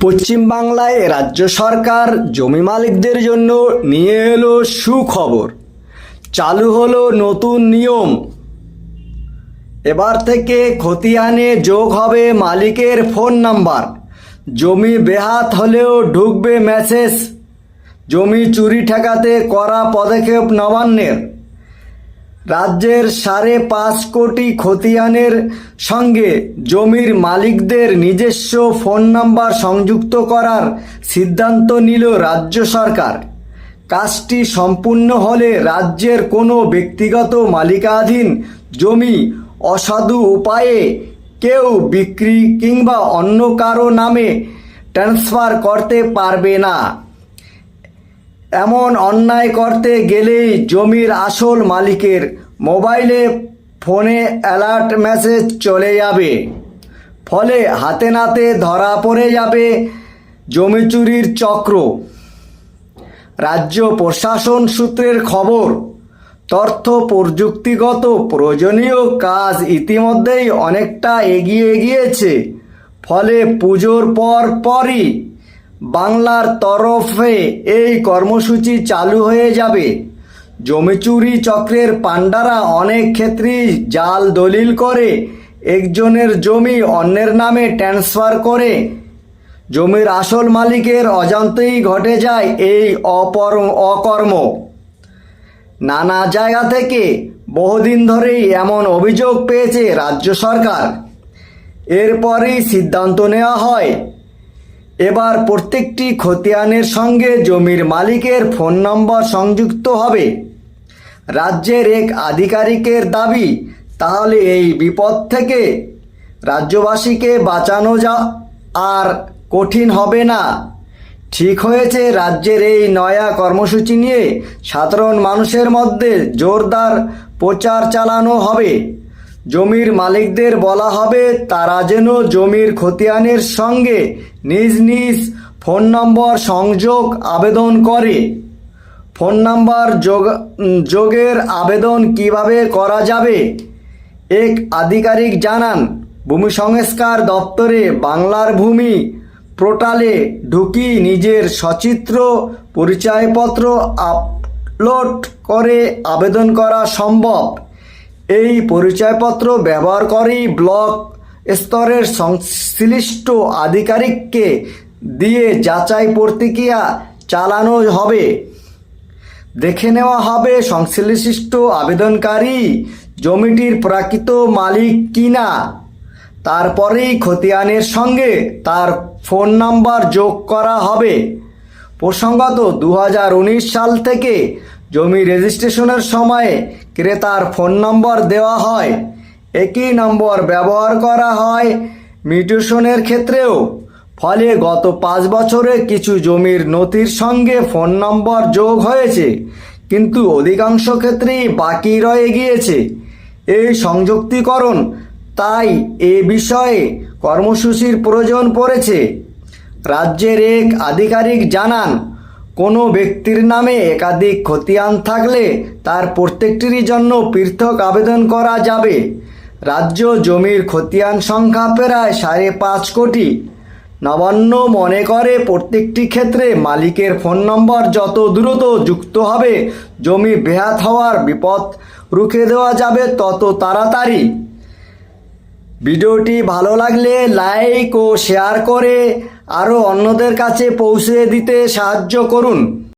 পশ্চিমবাংলায় রাজ্য সরকার জমি মালিকদের জন্য নিয়ে এলো সুখবর। চালু হলো নতুন নিয়ম। এবার থেকে খতিয়ানে যোগ হবে মালিকের ফোন নাম্বার। জমি বেহাত হলেও ঢুকবে মেসেজ। জমি চুরি ঠেকাতে করা পদক্ষেপ নবান্নের। রাজ্যের সাড়ে পাঁচ কোটি খতিয়ানের সঙ্গে জমির মালিকদের নিজস্ব ফোন নাম্বার সংযুক্ত করার সিদ্ধান্ত নিল রাজ্য সরকার। কাজটি সম্পূর্ণ হলে রাজ্যের কোনো ব্যক্তিগত মালিকাধীন জমি অসাধু উপায়ে কেউ বিক্রি কিংবা অন্য কারও নামে ট্রান্সফার করতে পারবে না। এমন অন্যায় করতে গেলেই জমির আসল মালিকের মোবাইলে ফোনে অ্যালার্ট মেসেজ চলে যাবে। ফলে হাতে নাতে ধরা পড়ে যাবে জমি চুরির চক্র। রাজ্য প্রশাসন সূত্রের খবর, তথ্য প্রযুক্তিগত প্রয়োজনীয় কাজ ইতিমধ্যেই অনেকটা এগিয়ে গিয়েছে। ফলে পুজোর পর পরই বাংলার তরফে এই কর্মসূচি চালু হয়ে যাবে। জমি চুরি চক্রের পাণ্ডারা অনেক ক্ষেত্রেই জাল দলিল করে, একজনের জমি অন্যের নামে ট্রান্সফার করে। জমির আসল মালিকের অজান্তেই ঘটে যায় এই অপর, অকর্ম। নানা জায়গা থেকে বহুদিন ধরেই এমন অভিযোগ পেয়েছে রাজ্য সরকার। এরপরই সিদ্ধান্ত নেওয়া হয় এবার প্রত্যেকটি খতিয়ানের সঙ্গে জমির মালিকের ফোন নম্বর সংযুক্ত হবে। রাজ্যের এক আধিকারিকের দাবি, তাহলে এই বিপদ থেকে রাজ্যবাসীকে বাঁচানো যা আর কঠিন হবে না। ঠিক হয়েছে, রাজ্যের এই নয়া কর্মসূচি নিয়ে সাধারণ মানুষের মধ্যে জোরদার প্রচার চালানো হবে। জমির মালিকদের বলা হবে, তারা যেন জমির খতিয়ানের সঙ্গে নিজ নিজ ফোন নম্বর সংযোগ আবেদন করে। ফোন নাম্বার যোগ, যোগের আবেদন কীভাবে করা যাবে? এক আধিকারিক জানান, ভূমি সংস্কার দপ্তরে বাংলার ভূমি পোর্টালে ঢুকি নিজের সচিত্র, পরিচয়পত্র আপলোড করে আবেদন করা সম্ভব। এই পরিচয়পত্র ব্যবহার করেই ব্লক স্তরের সংশ্লিষ্ট আধিকারিককে দিয়ে যাচাই প্রতিক্রিয়া চালানো হবে। দেখে নেওয়া হবে সংশ্লিষ্ট আবেদনকারী জমিটির প্রাকৃত মালিক কিনা, তারপরেই খতিয়ানের সঙ্গে তার ফোন নাম্বার যোগ করা হবে। প্রসঙ্গত দু হাজার উনিশ সাল থেকে জমি রেজিস্ট্রেশনের সময়ে ক্রেতার ফোন নম্বর দেওয়া হয়। একই নম্বর ব্যবহার করা হয়। মিউটেশনের ক্ষেত্রেও। ফলে গত পাঁচ বছরে কিছু জমির নথির সঙ্গে ফোন নম্বর যোগ হয়েছে। কিন্তু অধিকাংশ ক্ষেত্রেই বাকি রয়ে গিয়েছে। এই সংযুক্তিকরণ তাই এ বিষয়ে কর্মসূচির প্রয়োজন পড়েছে। রাজ্যের এক আধিকারিক জানান কোনো ব্যক্তির নামে একাধিক খতিয়ান থাকলে তার প্রত্যেকটির জন্য পৃথক আবেদন করা যাবে। রাজ্য জমির খতিয়ান সংখ্যা প্রায় সাড়ে পাঁচ কোটি। নবান্ন মনে করে প্রত্যেকটি ক্ষেত্রে মালিকের ফোন নম্বর যত দ্রুত যুক্ত হবে, জমি বেহাত হওয়ার বিপদ রুখে দেওয়া যাবে তত তাড়াতাড়ি। ভিডিওটি ভালো লাগলে লাইক ও শেয়ার করে আরও অন্যদের কাছে পৌঁছে দিতে সাহায্য করুন।